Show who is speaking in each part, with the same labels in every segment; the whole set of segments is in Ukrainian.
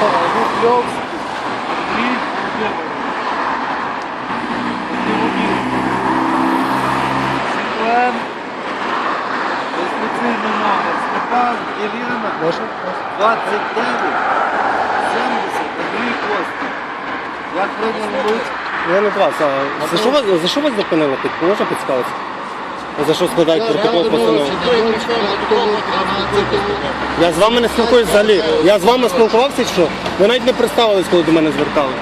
Speaker 1: Рублевск, Андрій Володимирович. Реєстраційний номер. Степан.
Speaker 2: Може?
Speaker 1: 29 70 Андрій Костя. Як прийняли Луцьк?
Speaker 2: Я не вас, а за що вас, за що вас зупинили? Можна підставитися? За що складають протокол постанови? Я з вами не спілкуюсь взагалі. Я з вами спілкувався чи що? Ви навіть не представились, коли до мене звертали.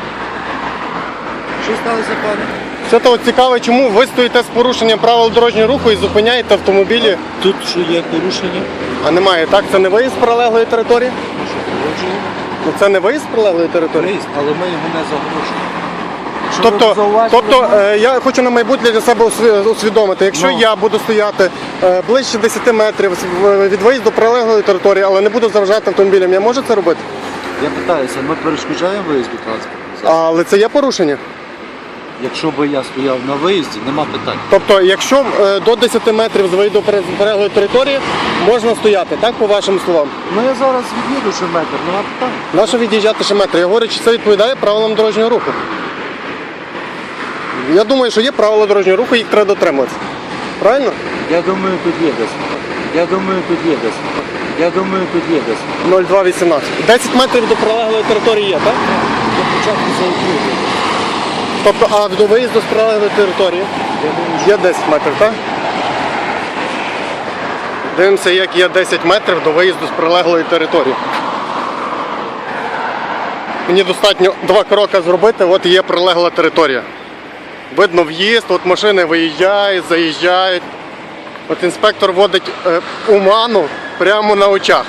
Speaker 1: Що сталося, пане?
Speaker 2: Все то от цікаве, чому ви стоїте з порушенням правил дорожнього руху і зупиняєте автомобілі,
Speaker 1: Тут що є порушення?
Speaker 2: а немає. Так, це не виїзд з прилеглої території?
Speaker 1: Що погоджуємо?
Speaker 2: Ну це не виїзд з прилеглої території.
Speaker 1: Виїзд, але ми його не загорожуємо.
Speaker 2: Тобто, тобто е, я хочу на майбутнє для себе усві- усвідомити, якщо
Speaker 1: Ну.
Speaker 2: я буду стояти е, ближче 10 метрів з- в- від виїзду прилеглої території, але не буду заважати автомобілям, я можу це робити?
Speaker 1: Я питаюся, ми перешкоджаємо виїзду транспорту?
Speaker 2: Але це є порушення.
Speaker 1: Якщо би я стояв на виїзді, нема питань.
Speaker 2: Тобто, якщо е, до 10 метрів з виїзду пере- прилеглої території можна стояти, так по вашим словам?
Speaker 1: Ну я зараз від'їду ще метр, нема питань.
Speaker 2: Нащо від'їжджати ще метри? Я говорю, чи це відповідає правилам дорожнього руху? Я думаю, що є правила дорожнього руху, їх треба дотримуватися. Правильно?
Speaker 1: Я думаю, тут є десь. Я думаю, тут є десь. Я думаю, тут є десь.
Speaker 2: 0218. 10 метрів до прилеглої території є, так?
Speaker 1: До початку заокруглюю.
Speaker 2: Тобто, а до виїзду з прилеглої території
Speaker 1: Я думаю, що
Speaker 2: є 10 метрів, так? Дивимося, як є 10 метрів до виїзду з прилеглої території. Мені достатньо два кроки зробити, от є прилегла територія. Видно в'їзд, от машини виїжджають, заїжджають. От інспектор водить е, уману прямо на очах.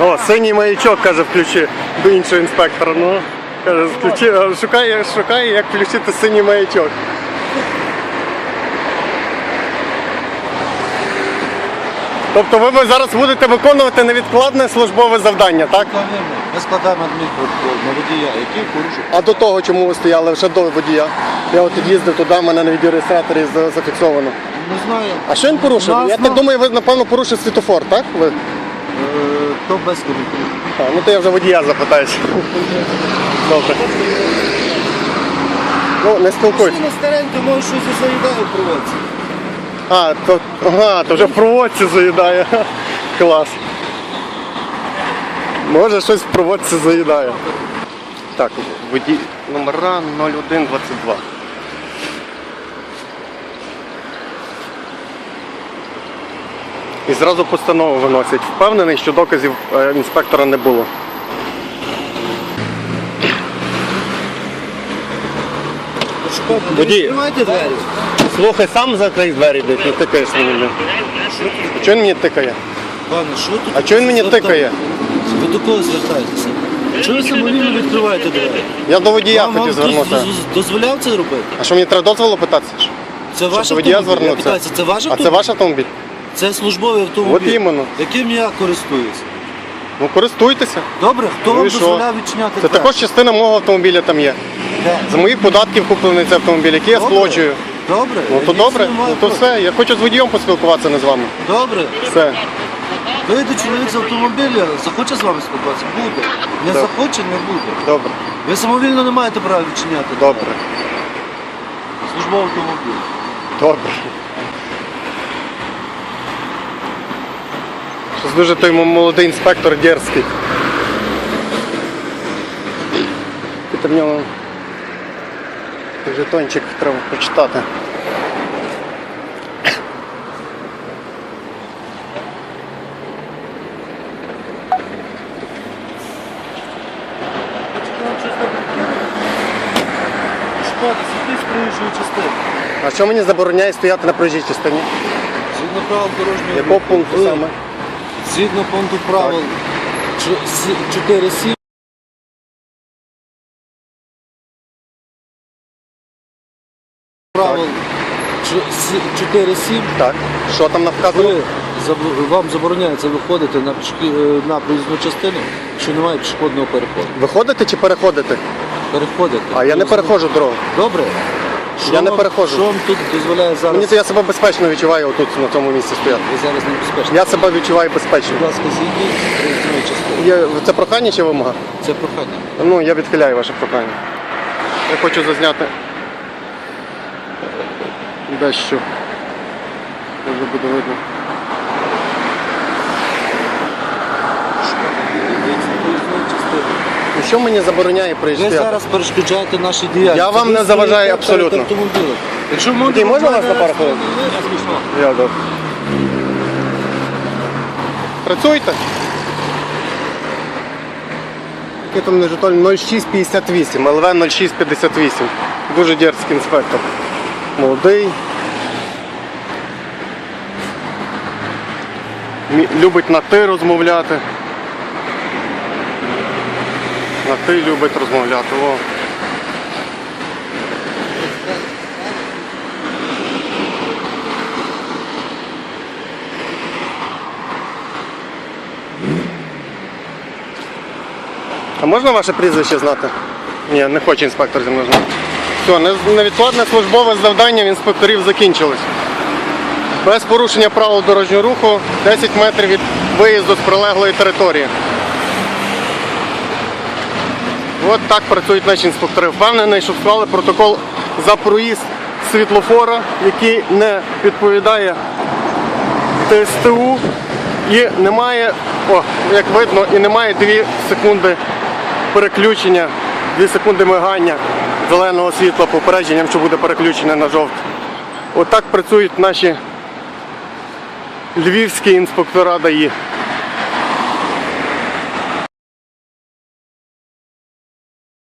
Speaker 2: О, синій маячок, каже, включи до іншого інспектора. Ну, каже, включи, шукає, шукає, як включити синій маячок. Тобто ви ви зараз будете виконувати невідкладне службове завдання, так?
Speaker 1: Ми складаємо адмінпротокол на водія, який порушив.
Speaker 2: А до того, чому ви стояли ще до водія? Я от їздив туди, в мене на відеореєстраторі за- зафіксовано.
Speaker 1: Не знаю.
Speaker 2: А що він порушив? Я так думаю, ви напевно порушив світофор, так? Ви?
Speaker 1: Е, То без коментарів.
Speaker 2: А, ну то я вже водія запитаюся. Добре. Ну, не спілкуйтесь.
Speaker 1: на старенько, може щось і заїдає проводці.
Speaker 2: А, то, ага, то вже в проводці заїдає. Клас. Може щось в проводці заїдає. Так, водій номера 0122. І зразу постанову виносять. Впевнений, що доказів е, інспектора не було. Водій. Слухай, сам закрий двері, блядь, не тикаєш мені. блядь. А чого він мені тикає?
Speaker 1: Пане, що тут?
Speaker 2: А чого він мені тикає?
Speaker 1: Ви до кого звертаєтеся? Чого ви самовільно відкриваєте двері?
Speaker 2: Я до водія
Speaker 1: Вам- вам
Speaker 2: хотів звернутися.
Speaker 1: доз- дозволяв це робити?
Speaker 2: А що мені треба дозволу питатися?
Speaker 1: Це ваш
Speaker 2: до водія
Speaker 1: автомобіль? Я
Speaker 2: звернутися?
Speaker 1: питаюся, це ваш
Speaker 2: А це
Speaker 1: автомобіль?
Speaker 2: ваш автомобіль?
Speaker 1: Це службовий автомобіль.
Speaker 2: Іменно.
Speaker 1: Яким я користуюсь?
Speaker 2: Ну користуйтеся.
Speaker 1: Добре, хто
Speaker 2: Ну
Speaker 1: вам
Speaker 2: і що?
Speaker 1: дозволяв відчиняти
Speaker 2: Це
Speaker 1: двері?
Speaker 2: також частина мого автомобіля там є.
Speaker 1: Де?
Speaker 2: З моїх податків куплений цей автомобіль, який я
Speaker 1: Добре.
Speaker 2: сплачую.
Speaker 1: Добре.
Speaker 2: Ну то добре, ну то
Speaker 1: проти.
Speaker 2: все. Я хочу з водієм поспілкуватися не з вами.
Speaker 1: Добре.
Speaker 2: Все.
Speaker 1: Вийде чоловік з автомобіля, захоче з вами спілкуватися? Буде. Не
Speaker 2: Добре.
Speaker 1: захоче, не буде.
Speaker 2: Добре.
Speaker 1: Ви самовільно не маєте права відчиняти.
Speaker 2: Добре.
Speaker 1: Службовий автомобіль.
Speaker 2: Добре. Щось дуже той молодий інспектор дерзкий. Тут в нього жетончик треба почитати. А що мені забороняє стояти на проїжджій частині?
Speaker 1: Згідно правил дорожнього
Speaker 2: Якого пункту саме?
Speaker 1: Згідно пункту правил 4.7 правил ч- 4.7
Speaker 2: Так. Що там вказано?
Speaker 1: ви заб- вам забороняється виходити на пішки- е, на проїзну частину, якщо немає пішохідного переходу.
Speaker 2: Виходите чи переходите?
Speaker 1: Переходите.
Speaker 2: А я не переходжу дорогу.
Speaker 1: Добре. Що
Speaker 2: Я не
Speaker 1: вам-
Speaker 2: переходжу.
Speaker 1: Що вам тут дозволяє зараз?
Speaker 2: Мені то я себе безпечно відчуваю отут на цьому місці стояти.
Speaker 1: Ви зараз небезпечно.
Speaker 2: Я себе відчуваю безпечно.
Speaker 1: Будь ласка, зійдіть з частини.
Speaker 2: Є, це прохання чи вимога?
Speaker 1: Це прохання.
Speaker 2: Ну, я відхиляю ваше прохання. Я хочу зазняти дещо. Може буде видно.
Speaker 1: Йдіть з проїзної частини.
Speaker 2: І що мені забороняє
Speaker 1: Ви зараз перешкоджаєте наші діяльності.
Speaker 2: Я вам не заважаю абсолютно.
Speaker 1: Якщо
Speaker 2: Водій, можна вас на пару хвилин? Я, да. Працюйте. Який там не жетон 0658, ЛВ 0658. Дуже дерзкий інспектор. Молодий. Любить на ти розмовляти. На ти любить розмовляти. О. А можна ваше прізвище знати? Ні, не хоче інспектор зі мною знати. Все, невідкладне службове завдання в інспекторів закінчилось. Без порушення правил дорожнього руху 10 метрів від виїзду з прилеглої території. От так працюють наші інспектори. Впевнений, що склали протокол за проїзд світлофора, який не відповідає ТСТУ і немає, о, як видно, і немає 2 секунди переключення, 2 секунди мигання зеленого світла попередженням, що буде переключене на жовте. Отак працюють наші львівські інспектора ДАІ.